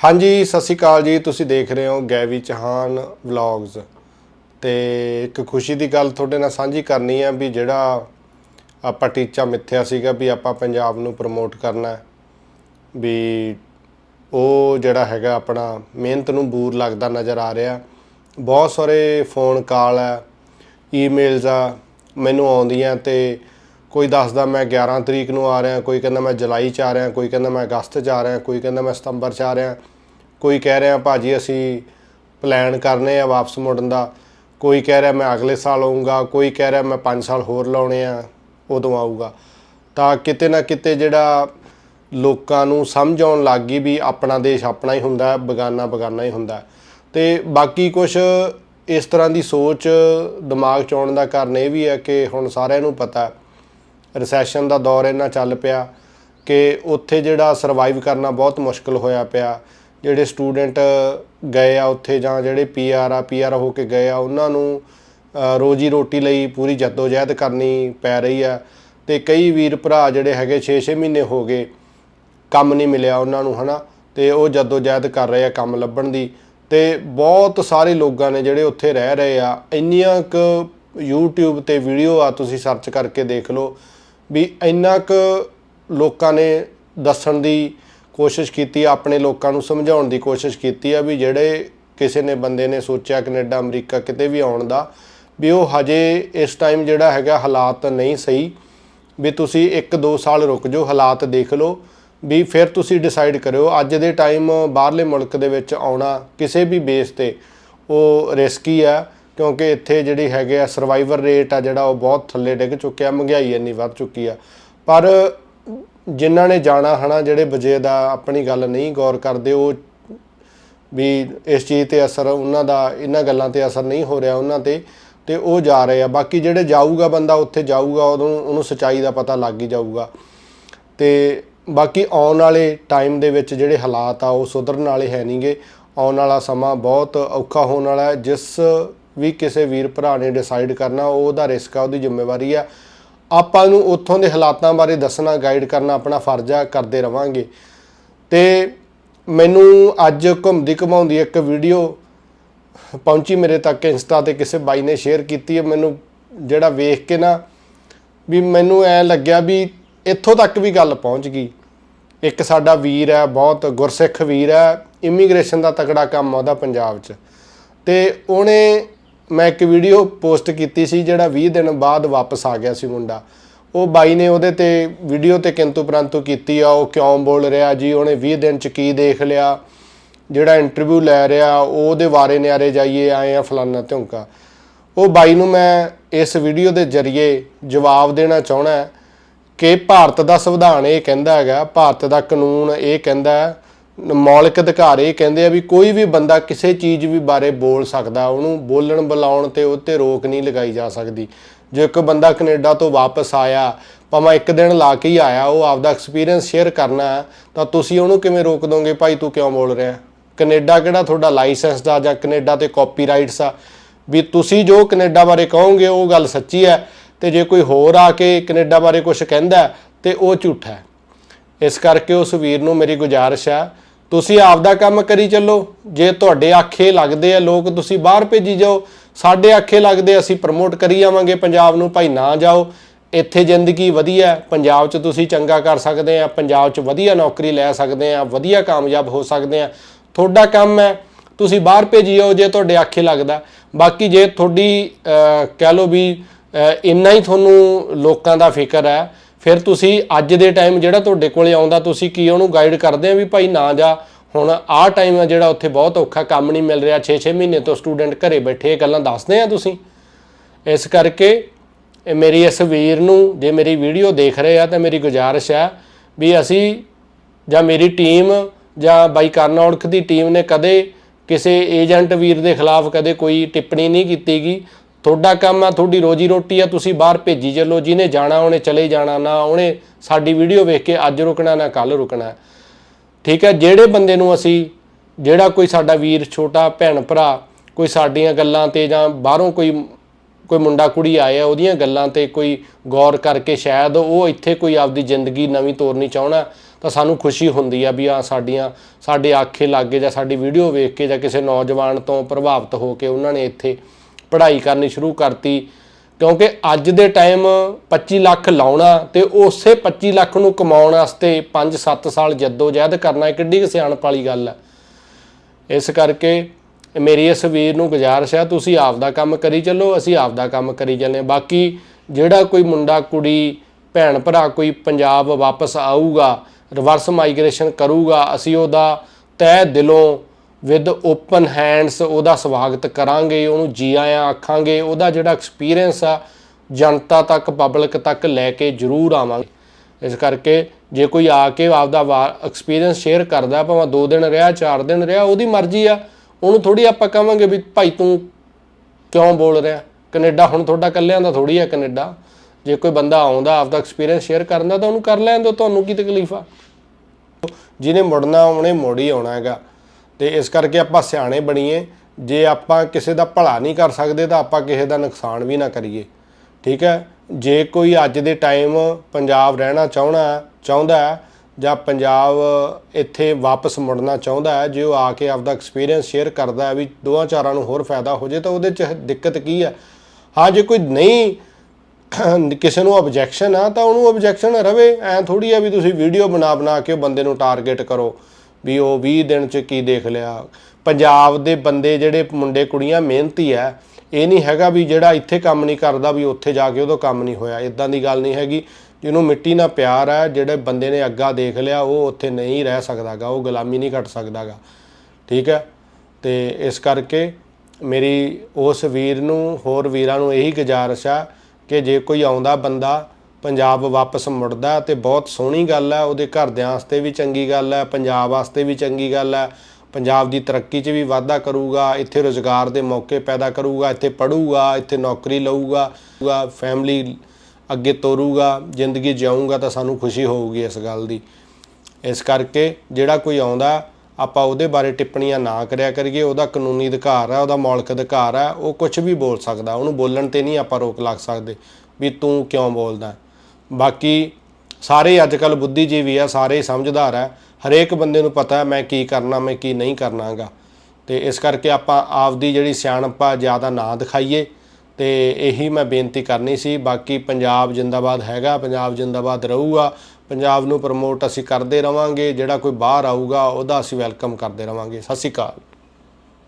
ਹਾਂਜੀ, ਸਤਿ ਸ਼੍ਰੀ ਅਕਾਲ ਜੀ। ਤੁਸੀਂ ਦੇਖ ਰਹੇ ਹੋ ਗੈਵੀ ਚਹਾਨ ਵਲੌਗਸ ਤੇ ਇੱਕ ਖੁਸ਼ੀ ਦੀ ਗੱਲ ਤੁਹਾਡੇ ਨਾਲ ਸਾਂਝੀ ਕਰਨੀ ਹੈ ਵੀ ਜਿਹੜਾ ਆਪਾਂ ਟੀਚਾ ਮਿੱਥਿਆ ਸੀਗਾ ਵੀ ਆਪਾਂ ਪੰਜਾਬ ਨੂੰ ਪ੍ਰਮੋਟ ਕਰਨਾ ਵੀ ਉਹ ਜਿਹੜਾ ਹੈਗਾ ਆਪਣਾ ਮਿਹਨਤ ਨੂੰ ਬੂਰ ਲੱਗਦਾ ਨਜ਼ਰ ਆ ਰਿਹਾ। ਬਹੁਤ ਸਾਰੇ ਫੋਨ ਕਾਲ ਆ ਈਮੇਲਸ ਆ, ਮੈਨੂੰ ਆਉਂਦੀਆਂ ਤੇ ਕੋਈ ਦੱਸਦਾ ਮੈਂ 11 ਤਰੀਕ ਨੂੰ ਆ ਰਿਹਾ, ਕੋਈ ਕਹਿੰਦਾ ਮੈਂ ਜੁਲਾਈ ਚ ਆ ਰਿਹਾ, ਕੋਈ ਕਹਿੰਦਾ ਮੈਂ ਅਗਸਤ ਚ ਆ ਰਿਹਾ, ਕੋਈ ਕਹਿੰਦਾ ਮੈਂ ਸਤੰਬਰ ਚ ਆ ਰਿਹਾ। ਕੋਈ ਕਹਿ ਰਿਹਾ ਭਾਜੀ ਅਸੀਂ ਪਲਾਨ ਕਰਨੇ ਆ ਵਾਪਸ ਮੁੜਨ ਦਾ। ਕੋਈ ਕਹਿ ਰਿਹਾ ਮੈਂ ਅਗਲੇ ਸਾਲ ਆਉਂਗਾ ਕੋਈ ਕਹਿ ਰਿਹਾ ਮੈਂ 5 ਸਾਲ ਹੋਰ ਲਾਉਣੇ ਆ, ਉਦੋਂ ਆਊਗਾ। ਤਾਂ ਕਿਤੇ ਨਾ ਕਿਤੇ ਜਿਹੜਾ ਲੋਕਾਂ ਨੂੰ ਸਮਝ ਆਉਣ ਲੱਗ ਗਈ ਵੀ ਆਪਣਾ ਦੇਸ਼ ਆਪਣਾ ਹੀ ਹੁੰਦਾ, ਬਗਾਨਾ ਬਗਾਨਾ ਹੀ ਹੁੰਦਾ। ਹੈ। ਤੇ ਬਾਕੀ ਕੁਝ ਇਸ ਤਰ੍ਹਾਂ ਦੀ ਸੋਚ ਦਿਮਾਗ ਚ ਆਉਣ ਦਾ ਕਾਰਨ ਇਹ ਵੀ ਹੈ ਕਿ ਹੁਣ ਸਾਰਿਆਂ ਨੂੰ ਪਤਾ ਰਿਸੈਸ਼ਨ ਦਾ ਦੌਰ ਇੰਨਾ ਚੱਲ ਪਿਆ ਕਿ ਉੱਥੇ ਜਿਹੜਾ ਸਰਵਾਈਵ ਕਰਨਾ ਬਹੁਤ ਮੁਸ਼ਕਲ ਹੋਇਆ ਪਿਆ। ਜਿਹੜੇ ਸਟੂਡੈਂਟ ਗਏ ਆ ਉੱਥੇ ਜਾਂ ਜਿਹੜੇ ਪੀਆਰ ਆ ਪੀਆਰ ਹੋ ਕੇ ਗਏ ਆ, ਉਹਨਾਂ ਨੂੰ ਰੋਜੀ ਰੋਟੀ ਲਈ ਪੂਰੀ ਜਹਿਦ ਕਰਨੀ ਪੈ ਰਹੀ ਆ ਤੇ ਕਈ ਵੀਰ ਭਰਾ ਜਿਹੜੇ ਹੈਗੇ 6-6 ਮਹੀਨੇ ਹੋ ਗਏ ਕੰਮ ਨਹੀਂ ਮਿਲਿਆ ਉਹਨਾਂ ਨੂੰ, ਹਨਾ? ਤੇ ਉਹ ਜਹਿਦ ਕਰ ਰਹੇ ਆ ਕੰਮ ਲੱਭਣ ਦੀ ਤੇ ਬਹੁਤ ਸਾਰੇ ਲੋਕਾਂ ਨੇ ਜਿਹੜੇ ਉੱਥੇ ਰਹਿ ਰਹੇ ਆ। ਇੰਨੀਆਂ ਕੁ YouTube ਤੇ ਵੀਡੀਓ ਆ ਤੁਸੀਂ ਸਰਚ ਕਰਕੇ ਦੇਖ ਲਓ। ਵੀ ਇੰਨਾ ਕੁ ਲੋਕਾਂ ਨੇ ਦੱਸਣ ਦੀ ਕੋਸ਼ਿਸ਼ ਕੀਤੀ, ਆਪਣੇ ਲੋਕਾਂ ਨੂੰ ਸਮਝਾਉਣ ਦੀ ਕੋਸ਼ਿਸ਼ ਕੀਤੀ ਆ ਵੀ ਜਿਹੜੇ ਕਿਸੇ ਨੇ ਬੰਦੇ ਨੇ ਸੋਚਿਆ ਕੈਨੇਡਾ, ਅਮਰੀਕਾ ਕਿਤੇ ਵੀ ਆਉਣ ਦਾ, ਵੀ ਉਹ ਹਜੇ ਇਸ ਟਾਈਮ ਜਿਹੜਾ ਹੈਗਾ ਹਾਲਾਤ ਨਹੀਂ ਸਹੀ, ਵੀ ਤੁਸੀਂ 1-2 ਸਾਲ ਰੁਕ ਜਾਓ, ਹਾਲਾਤ ਦੇਖ ਲਓ, ਵੀ ਫਿਰ ਤੁਸੀਂ ਡਿਸਾਈਡ ਕਰਿਓ, ਅੱਜ ਦੇ ਟਾਈਮ ਬਾਹਰਲੇ ਮੁਲਕ ਦੇ ਵਿੱਚ ਆਉਣਾ ਕਿਸੇ ਵੀ ਬੇਸ ਤੇ ਉਹ ਰਿਸਕੀ ਆ। ਕਿਉਂਕਿ ਇੱਥੇ ਜਿਹੜੀ ਹੈਗੇ ਆ ਸਰਵਾਈਵਰ ਰੇਟ ਆ ਜਿਹੜਾ ਉਹ ਬਹੁਤ ਥੱਲੇ ਡਿੱਗ ਚੁੱਕਿਆ, ਮਹਿੰਗਾਈ ਇੰਨੀ ਵੱਧ ਚੁੱਕੀ ਆ। ਪਰ ਜਿਨ੍ਹਾਂ ਨੇ ਜਾਣਾ ਹਨਾ, ਜਿਹੜੇ ਬਜੇ ਦਾ ਆਪਣੀ ਗੱਲ ਨਹੀਂ ਗੌਰ ਕਰਦੇ, ਉਹ ਵੀ ਇਸ ਚੀਜ਼ ਤੇ ਅਸਰ, ਉਹਨਾਂ ਦਾ ਇਹਨਾਂ ਗੱਲਾਂ ਤੇ ਅਸਰ ਨਹੀਂ ਹੋ ਰਿਹਾ ਉਹਨਾਂ ਤੇ ਤੇ ਉਹ ਜਾ ਰਹੇ ਆ। ਬਾਕੀ ਜਿਹੜੇ ਜਾਊਗਾ ਬੰਦਾ, ਉੱਥੇ ਜਾਊਗਾ ਉਦੋਂ ਉਹਨੂੰ ਸਚਾਈ ਦਾ ਪਤਾ ਲੱਗ ਹੀ ਜਾਊਗਾ। ਤੇ ਬਾਕੀ ਆਉਣ ਵਾਲੇ ਟਾਈਮ ਦੇ ਵਿੱਚ ਜਿਹੜੇ ਹਾਲਾਤ ਆ, ਉਹ ਸੁਧਰਨ ਵਾਲੇ ਹੈ ਨਹੀਂਗੇ ਆਉਣ ਵਾਲਾ ਸਮਾਂ ਬਹੁਤ ਔਖਾ ਹੋਣ ਵਾਲਾ ਹੈ, ਜਿਸ ਵੀ ਕਿਸੇ ਵੀਰ ਭਰਾ ਨੇ ਡਿਸਾਈਡ ਕਰਨਾ, ਉਹ ਉਹਦਾ ਰਿਸਕ ਆ, ਉਹਦੀ ਜ਼ਿੰਮੇਵਾਰੀ ਆ। ਆਪਾਂ ਨੂੰ ਉੱਥੋਂ ਦੇ ਹਾਲਾਤਾਂ ਬਾਰੇ ਦੱਸਣਾ ਗਾਈਡ ਕਰਨਾ, ਆਪਣਾ ਫਰਜ਼ ਆ, ਕਰਦੇ ਰਵਾਂਗੇ। ਤੇ ਮੈਨੂੰ ਅੱਜ ਘੁੰਮਦੀ ਘਮਾਉਂਦੀ ਇੱਕ ਵੀਡੀਓ ਪਹੁੰਚੀ ਮੇਰੇ ਤੱਕ ਇੰਸਟਾ ਤੇ, ਕਿਸੇ ਬਾਈ ਨੇ ਸ਼ੇਅਰ ਕੀਤੀ ਹੈ। ਮੈਨੂੰ ਜਿਹੜਾ ਵੇਖ ਕੇ ਨਾ ਵੀ ਮੈਨੂੰ ਐ ਲੱਗਿਆ ਵੀ ਇੱਥੋਂ ਤੱਕ ਵੀ ਗੱਲ ਪਹੁੰਚ ਗਈ। ਇੱਕ ਸਾਡਾ ਵੀਰ ਹੈ, ਬਹੁਤ ਗੁਰਸਿੱਖ ਵੀਰ ਹੈ ਇਮੀਗ੍ਰੇਸ਼ਨ ਦਾ ਤਕੜਾ ਕੰਮ ਆ ਉਹਦਾ ਪੰਜਾਬ 'ਚ। ਤੇ ਉਹਨੇ ਮੈਂ ਇੱਕ ਵੀਡੀਓ ਪੋਸਟ ਕੀਤੀ ਸੀ ਜਿਹੜਾ 20 ਦਿਨ ਬਾਅਦ ਵਾਪਸ ਆ ਗਿਆ ਸੀ ਮੁੰਡਾ। ਉਹ ਬਾਈ ਨੇ ਉਹਦੇ ਤੇ ਵੀਡੀਓ ਤੇ ਕਿੰਤੂ ਪ੍ਰੰਤੂ ਕੀਤੀ ਆ, ਉਹ ਕਿਉਂ ਬੋਲ ਰਿਹਾ ਜੀ? ਉਹਨੇ 20 ਦਿਨ ਚ ਕੀ ਦੇਖ ਲਿਆ? ਜਿਹੜਾ ਇੰਟਰਵਿਊ ਲੈ ਰਿਹਾ, ਉਹਦੇ ਬਾਰੇ ਨਿਆਰੇ ਜਾਈਏ, ਆਏ ਆ ਫਲਾਨਾ ਧੁੰਕਾ। ਉਹ ਬਾਈ ਨੂੰ ਮੈਂ ਇਸ ਵੀਡੀਓ ਦੇ ਜ਼ਰੀਏ ਜਵਾਬ ਦੇਣਾ ਚਾਹਣਾ ਕਿ ਭਾਰਤ ਦਾ ਸੰਵਿਧਾਨ ਇਹ ਕਹਿੰਦਾ ਹੈਗਾ, ਭਾਰਤ ਦਾ ਕਾਨੂੰਨ ਇਹ ਕਹਿੰਦਾ ਮੌਲਿਕ ਅਧਿਕਾਰ ਇਹ ਕਹਿੰਦੇ ਆ ਵੀ ਕੋਈ ਵੀ ਬੰਦਾ ਕਿਸੇ ਚੀਜ਼ ਵੀ ਬਾਰੇ ਬੋਲ ਸਕਦਾ ਉਹਨੂੰ ਬੋਲਣ ਬੁਲਾਉਣ ਤੇ ਉਹ ਤੇ ਰੋਕ ਨਹੀਂ ਲਗਾਈ ਜਾ ਸਕਦੀ। ਜੇ ਇੱਕ ਬੰਦਾ ਕੈਨੇਡਾ ਤੋਂ ਵਾਪਸ ਆਇਆ ਭਾਵੇਂ ਇੱਕ ਦਿਨ ਲਾ ਕੇ ਹੀ ਆਇਆ ਉਹ ਆਪਦਾ ਐਕਸਪੀਰੀਅੰਸ ਸ਼ੇਅਰ ਕਰਨਾ ਹੈ ਤਾਂ ਤੁਸੀਂ ਉਹਨੂੰ ਕਿਵੇਂ ਰੋਕ ਦੋਗੇ? ਭਾਈ ਤੂੰ ਕਿਉਂ ਬੋਲ ਰਿਹਾ? ਕੈਨੇਡਾ ਕਿਹੜਾ ਤੁਹਾਡਾ ਲਾਇਸੈਂਸ ਦਾ ਜਾਂ ਕੈਨੇਡਾ ਤੇ ਕਾਪੀਰਾਈਟਸ ਆ? ਵੀ ਤੁਸੀਂ ਜੋ ਕੈਨੇਡਾ ਬਾਰੇ ਕਹੋਗੇ ਉਹ ਗੱਲ ਸੱਚੀ ਹੈ। ਤੇ ਜੇ ਕੋਈ ਹੋਰ ਆ ਕੇ ਕੈਨੇਡਾ ਬਾਰੇ ਕੁਝ ਕਹਿੰਦਾ ਹੈ, ਤੇ ਉਹ ਝੂਠਾ ਹੈ। ਇਸ ਕਰਕੇ ਉਸ ਵੀਰ ਨੂੰ ਮੇਰੀ ਗੁਜ਼ਾਰਿਸ਼ ਹੈ ਤੁਸੀਂ ਆਪਦਾ ਕੰਮ ਕਰੀ ਚੱਲੋ। ਜੇ ਤੁਹਾਡੇ ਆਖੇ ਲੱਗਦੇ ਆ, ਲੋਕ ਤੁਸੀਂ ਬਾਹਰ ਭੇਜੀ ਜਾਓ। ਸਾਡੇ ਆਖੇ ਲੱਗਦੇ ਅਸੀਂ ਪ੍ਰਮੋਟ ਕਰੀ ਜਾਵਾਂਗੇ ਪੰਜਾਬ ਨੂੰ ਭਾਈ ਨਾ ਜਾਓ। ਇੱਥੇ ਜ਼ਿੰਦਗੀ ਵਧੀਆ ਪੰਜਾਬ 'ਚ ਤੁਸੀਂ ਚੰਗਾ ਕਰ ਸਕਦੇ ਆ। ਪੰਜਾਬ 'ਚ ਵਧੀਆ ਨੌਕਰੀ ਲੈ ਸਕਦੇ ਆ। ਵਧੀਆ ਕਾਮਯਾਬ ਹੋ ਸਕਦੇ ਆ। ਤੁਹਾਡਾ ਕੰਮ ਹੈ। ਤੁਸੀਂ ਬਾਹਰ ਭੇਜੀ ਜਾਓ ਜੇ ਤੁਹਾਡੇ ਆਖੇ ਲੱਗਦਾ। ਬਾਕੀ ਜੇ ਤੁਹਾਡੀ ਕਹਿ ਲਓ ਵੀ ਇੰਨਾ ਹੀ ਤੁਹਾਨੂੰ ਲੋਕਾਂ ਦਾ ਫਿਕਰ ਹੈ ਫਿਰ ਤੁਸੀਂ ਅੱਜ ਦੇ ਟਾਈਮ ਜਿਹੜਾ ਤੁਹਾਡੇ ਕੋਲੇ ਆਉਂਦਾ, ਤੁਸੀਂ ਕੀ ਉਹਨੂੰ ਗਾਈਡ ਕਰਦੇ ਆ ਵੀ ਭਾਈ ਨਾ ਜਾ? ਹੁਣ ਆਹ ਟਾਈਮ ਆ ਜਿਹੜਾ ਉੱਥੇ ਬਹੁਤ ਔਖਾ ਕੰਮ ਨਹੀਂ ਮਿਲ ਰਿਹਾ 6-6 ਮਹੀਨੇ ਤੋਂ ਸਟੂਡੈਂਟ ਘਰੇ ਬੈਠੇ, ਇਹ ਗੱਲਾਂ ਦੱਸਦੇ ਆ ਤੁਸੀਂ। ਇਸ ਕਰਕੇ ਮੇਰੀ ਇਸ ਵੀਰ ਨੂੰ, ਜੇ ਮੇਰੀ ਵੀਡੀਓ ਦੇਖ ਰਹੇ ਆ ਤਾਂ ਮੇਰੀ ਗੁਜ਼ਾਰਿਸ਼ ਹੈ ਵੀ ਅਸੀਂ ਜਾਂ ਮੇਰੀ ਟੀਮ ਜਾਂ ਬਾਈ ਕਰਨ ਔੜਖ ਦੀ ਟੀਮ ਨੇ ਕਦੇ ਕਿਸੇ ਏਜੰਟ ਵੀਰ ਦੇ ਖਿਲਾਫ ਕਦੇ ਕੋਈ ਟਿੱਪਣੀ ਨਹੀਂ ਕੀਤੀਗੀ। ਤੁਹਾਡਾ ਕੰਮ ਆ, ਤੁਹਾਡੀ ਰੋਜੀ ਰੋਟੀ ਆ, ਤੁਸੀਂ ਬਾਹਰ ਭੇਜੀ ਚੱਲੋ, ਜਿਹਨੇ ਜਾਣਾ, ਉਹਨੇ ਚਲੇ ਜਾਣਾ ਨਾ, ਉਹਨੇ ਸਾਡੀ ਵੀਡੀਓ ਵੇਖ ਕੇ ਅੱਜ ਰੁਕਣਾ ਨਾ ਕੱਲ ਰੁਕਣਾ। ਠੀਕ ਹੈ, ਜਿਹੜੇ ਬੰਦੇ ਨੂੰ ਅਸੀਂ, ਜਿਹੜਾ ਕੋਈ ਸਾਡਾ ਵੀਰ, ਛੋਟਾ, ਭੈਣ, ਭਰਾ, ਕੋਈ ਸਾਡੀਆਂ ਗੱਲਾਂ ਤੇ ਜਾਂ ਬਾਹਰੋਂ ਕੋਈ ਕੋਈ ਮੁੰਡਾ, ਕੁੜੀ ਆਇਆ ਉਹਦੀਆਂ ਗੱਲਾਂ ਤੇ ਕੋਈ ਗੌਰ ਕਰਕੇ ਸ਼ਾਇਦ ਉਹ ਇੱਥੇ ਕੋਈ ਆਪਦੀ ਜ਼ਿੰਦਗੀ ਨਵੀਂ ਤੋਰਨੀ ਚਾਹਣਾ ਤਾਂ ਸਾਨੂੰ ਖੁਸ਼ੀ ਹੁੰਦੀ ਆ ਵੀ ਆ ਸਾਡੀਆਂ, ਸਾਡੇ ਆਖੇ ਲੱਗੇ ਜਾਂ ਸਾਡੀ ਵੀਡੀਓ ਵੇਖ ਕੇ ਜਾਂ ਕਿਸੇ ਨੌਜਵਾਨ ਤੋਂ ਪ੍ਰਭਾਵਿਤ ਹੋ ਕੇ ਉਹਨਾਂ ਨੇ ਇੱਥੇ ਪੜ੍ਹਾਈ ਕਰਨੀ ਸ਼ੁਰੂ ਕਰਤੀ, ਕਿਉਂਕਿ ਅੱਜ ਦੇ ਟਾਈਮ 25 ਲੱਖ ਲਾਉਣਾ ਤੇ ਉਸੇ 25 ਲੱਖ ਨੂੰ ਕਮਾਉਣ ਵਾਸਤੇ 5-7 ਸਾਲ ਜਹਿਦ ਕਰਨਾ ਕਿੱਡੀ ਕੁ ਸਿਆਣਪ ਵਾਲੀ ਗੱਲ ਹੈ। ਇਸ ਕਰਕੇ ਮੇਰੀ ਇਸ ਵੀਰ ਨੂੰ ਗੁਜ਼ਾਰਿਸ਼ ਹੈ, ਤੁਸੀਂ ਆਪਦਾ ਕੰਮ ਕਰੀ ਚੱਲੋ, ਅਸੀਂ ਆਪਦਾ ਕੰਮ ਕਰੀ ਚੱਲੇ ਬਾਕੀ ਜਿਹੜਾ ਕੋਈ ਮੁੰਡਾ, ਕੁੜੀ, ਭੈਣ, ਭਰਾ ਕੋਈ ਪੰਜਾਬ ਵਾਪਸ ਆਊਗਾ, ਰਿਵਰਸ ਮਾਈਗ੍ਰੇਸ਼ਨ ਕਰੂਗਾ, ਅਸੀਂ ਉਹਦਾ ਤਹਿ ਦਿਲੋਂ ਵਿਦ ਓਪਨ ਹੈਂਡਸ ਉਹਦਾ ਸਵਾਗਤ ਕਰਾਂਗੇ, ਉਹਨੂੰ ਜੀ ਆਇਆਂ ਆਖਾਂਗੇ, ਉਹਦਾ ਜਿਹੜਾ ਐਕਸਪੀਰੀਅੰਸ ਆ, ਜਨਤਾ ਤੱਕ ਪਬਲਿਕ ਤੱਕ ਲੈ ਕੇ ਜ਼ਰੂਰ ਆਵਾਂਗੇ। ਇਸ ਕਰਕੇ ਜੇ ਕੋਈ ਆ ਕੇ ਆਪਦਾ ਐਕਸਪੀਰੀਅੰਸ ਸ਼ੇਅਰ ਕਰਦਾ, ਭਾਵੇਂ 2 ਦਿਨ ਰਿਹਾ 4 ਦਿਨ ਰਿਹਾ, ਉਹਦੀ ਮਰਜ਼ੀ ਆ। ਉਹਨੂੰ ਥੋੜੀ ਆਪਾਂ ਕਹਾਂਗੇ ਵੀ ਭਾਈ ਤੂੰ ਕਿਉਂ ਬੋਲ ਰਿਹਾ? ਕੈਨੇਡਾ ਹੁਣ ਤੁਹਾਡਾ ਇਕੱਲਿਆਂ ਦਾ ਥੋੜੀ ਆ ਕੈਨੇਡਾ। ਜੇ ਕੋਈ ਬੰਦਾ ਆਉਂਦਾ, ਆਪਦਾ ਐਕਸਪੀਰੀਅੰਸ ਸ਼ੇਅਰ ਕਰਦਾ, ਤਾਂ ਉਹਨੂੰ ਕਰ ਲੈਣ ਦਿਓ, ਤੁਹਾਨੂੰ ਕੀ ਤਕਲੀਫ ਆ? ਜਿਹਨੇ ਮੁੜਨਾ, ਉਹਨੇ ਮੁੜ ਹੀ ਆਉਣਾ ਹੈਗਾ। ਤੇ ਇਸ ਕਰਕੇ ਆਪਾਂ ਸਿਆਣੇ ਬਣੀਏ। ਜੇ ਆਪਾਂ ਕਿਸੇ ਦਾ ਭਲਾ ਨਹੀਂ ਕਰ ਸਕਦੇ ਤਾਂ ਆਪਾਂ ਕਿਸੇ ਦਾ ਨੁਕਸਾਨ ਵੀ ਨਾ ਕਰੀਏ। ਠੀਕ ਹੈ? ਜੇ ਕੋਈ ਅੱਜ ਦੇ ਟਾਈਮ ਪੰਜਾਬ ਰਹਿਣਾ ਚਾਹਣਾ ਚਾਹੁੰਦਾ ਹੈ ਜਾਂ ਪੰਜਾਬ ਇੱਥੇ ਵਾਪਸ ਮੁੜਨਾ ਚਾਹੁੰਦਾ ਹੈ, ਜੇ ਉਹ ਆ ਕੇ ਆਪਦਾ ਐਕਸਪੀਰੀਅੰਸ ਸ਼ੇਅਰ ਕਰਦਾ ਹੈ ਵੀ ਦੋਹਾਂ ਚਾਰਾਂ ਨੂੰ ਹੋਰ ਫਾਇਦਾ ਹੋ ਜੇ ਤਾਂ ਉਹਦੇ 'ਚ ਦਿੱਕਤ ਕੀ ਹੈ? ਹਾਂ, ਜੇ ਕੋਈ ਨਹੀਂ ਕਿਸੇ ਨੂੰ ਆਬਜੈਕਸ਼ਨ ਆ ਤਾਂ ਉਹਨੂੰ ਆਬਜੈਕਸ਼ਨ ਰਵੇ। ਐ ਥੋੜੀ ਆ ਵੀ ਤੁਸੀਂ ਵੀਡੀਓ ਬਣਾ ਬਣਾ ਕੇ ਉਹ ਬੰਦੇ ਨੂੰ ਟਾਰਗੇਟ ਕਰੋ। ਵੀ ਉਹ 20 ਦਿਨ ਚ ਕੀ ਦੇਖ ਲਿਆ। ਪੰਜਾਬ ਦੇ ਬੰਦੇ ਜਿਹੜੇ ਮੁੰਡੇ ਕੁੜੀਆਂ ਮਿਹਨਤੀ ਆ ਇਹ ਨਹੀਂ ਹੈਗਾ ਵੀ ਜਿਹੜਾ ਇੱਥੇ ਕੰਮ ਨਹੀਂ ਕਰਦਾ ਵੀ ਉੱਥੇ ਜਾ ਕੇ ਉਹਦਾ ਕੰਮ ਨਹੀਂ ਹੋਇਆ। ਇਦਾਂ ਦੀ ਗੱਲ ਨਹੀਂ ਹੈਗੀ। ਜਿਹਨੂੰ ਮਿੱਟੀ ਨਾਲ ਪਿਆਰ ਹੈ ਜਿਹੜੇ ਬੰਦੇ ਨੇ ਅੱਗਾ ਦੇਖ ਲਿਆ, ਉਹ ਉੱਥੇ ਨਹੀਂ ਰਹਿ ਸਕਦਾਗਾ, ਉਹ ਗੁਲਾਮੀ ਨਹੀਂ ਕੱਟ ਸਕਦਾਗਾ। ਠੀਕ ਹੈ ਤੇ ਇਸ ਕਰਕੇ ਮੇਰੀ ਉਸ ਵੀਰ ਨੂੰ, ਹੋਰ ਵੀਰਾਂ ਨੂੰ ਇਹੀ ਗੁਜ਼ਾਰਿਸ਼ ਆ ਕਿ ਜੇ ਕੋਈ ਆਉਂਦਾ ਬੰਦਾ ਪੰਜਾਬ ਵਾਪਸ ਮੁੜਦਾ ਤੇ ਬਹੁਤ ਸੋਹਣੀ ਗੱਲ ਹੈ, ਉਹਦੇ ਘਰਦਿਆਂ ਵਾਸਤੇ ਵੀ ਚੰਗੀ ਗੱਲ ਹੈ, ਪੰਜਾਬ ਵਾਸਤੇ ਵੀ ਚੰਗੀ ਗੱਲ ਹੈ। ਪੰਜਾਬ ਦੀ ਤਰੱਕੀ 'ਚ ਵੀ ਵਾਧਾ ਕਰੂਗਾ, ਇੱਥੇ ਰੋਜ਼ਗਾਰ ਦੇ ਮੌਕੇ ਪੈਦਾ ਕਰੂਗਾ, ਇੱਥੇ ਪੜੂਗਾ ਇੱਥੇ ਨੌਕਰੀ ਲਊਗਾ, ਫੈਮਿਲੀ ਅੱਗੇ ਤੋਰੂਗਾ, ਜ਼ਿੰਦਗੀ ਜਿਊਗਾ ਤਾਂ ਸਾਨੂੰ ਖੁਸ਼ੀ ਹੋਊਗੀ ਇਸ ਗੱਲ ਦੀ। ਇਸ ਕਰਕੇ ਜਿਹੜਾ ਕੋਈ ਆਉਂਦਾ, ਆਪਾਂ ਉਹਦੇ ਬਾਰੇ ਟਿੱਪਣੀਆਂ ਨਾ ਕਰਿਆ ਕਰੀਏ, ਉਹਦਾ ਕਾਨੂੰਨੀ ਅਧਿਕਾਰ ਹੈ, ਉਹਦਾ ਮੌਲਿਕ ਅਧਿਕਾਰ ਹੈ, ਉਹ ਕੁਝ ਵੀ ਬੋਲ ਸਕਦਾ, ਉਹਨੂੰ ਬੋਲਣ ਤੇ ਨਹੀਂ ਆਪਾਂ ਰੋਕ ਲੱਗ ਸਕਦੇ, ਵੀ ਤੂੰ ਕਿਉਂ ਬੋਲਦਾ? ਬਾਕੀ ਸਾਰੇ ਅੱਜ ਕੱਲ ਬੁੱਧੀਜੀਵੀ ਆ, ਸਾਰੇ ਸਮਝਦਾਰ ਆ। ਹਰੇਕ ਬੰਦੇ ਨੂੰ ਪਤਾ ਮੈਂ ਕੀ ਕਰਨਾ, ਮੈਂ ਕੀ ਨਹੀਂ ਕਰਨਾਗਾ। ਤੇ ਇਸ ਕਰਕੇ ਆਪਾਂ ਆਪਦੀ ਜਿਹੜੀ ਸਿਆਣਪ ਆ, ਜ਼ਿਆਦਾ ਨਾ ਦਿਖਾਈਏ। ਤੇ ਇਹੀ ਮੈਂ ਬੇਨਤੀ ਕਰਨੀ ਸੀ, ਬਾਕੀ ਪੰਜਾਬ ਜਿੰਦਾਬਾਦ ਹੈਗਾ, ਪੰਜਾਬ ਜਿੰਦਾਬਾਦ ਰਹੂਗਾ। ਪੰਜਾਬ ਨੂੰ ਪ੍ਰਮੋਟ ਅਸੀਂ ਕਰਦੇ ਰਵਾਂਗੇ, ਜਿਹੜਾ ਕੋਈ ਬਾਹਰ ਆਊਗਾ, ਉਹਦਾ ਅਸੀਂ ਵੈਲਕਮ ਕਰਦੇ ਰਵਾਂਗੇ। ਸਤਿ ਸ਼੍ਰੀ ਅਕਾਲ।